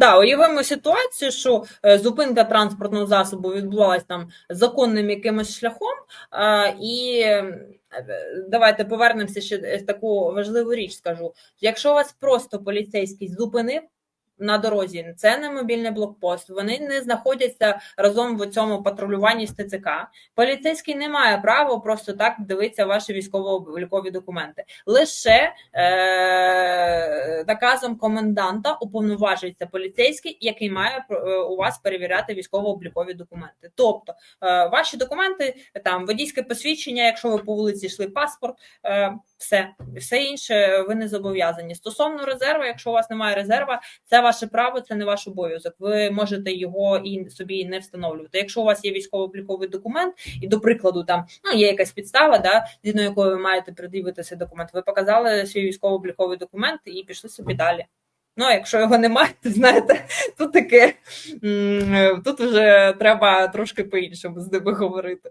Да, уявимо ситуацію, що е, зупинка транспортного засобу відбувалась там законним якимось шляхом, е, і е, давайте повернемося ще в таку важливу річ. Скажу: якщо вас просто поліцейський зупинив. На дорозі це не мобільний блокпост. Вони не знаходяться разом в цьому патрулюванні з ТЦК. Поліцейський не має права просто так дивитися ваші військово-облікові документи. Лише е- наказом коменданта уповноважується поліцейський, який має е, у вас перевіряти військово-облікові документи. Тобто е- ваші документи, там водійське посвідчення, якщо ви по вулиці йшли паспорт, е- все, все інше ви не зобов'язані. Стосовно резерву, якщо у вас немає резерва, це ваше право, це не ваш обов'язок. Ви можете його і собі не встановлювати. Якщо у вас є військово-обліковий документ, і до прикладу, там ну є якась підстава, да згідно якої ви маєте пред'явити цей документ. Ви показали свій військово-обліковий документ і пішли собі далі. Ну, а якщо його немає, то знаєте, тут таке тут вже треба трошки по-іншому з ними говорити.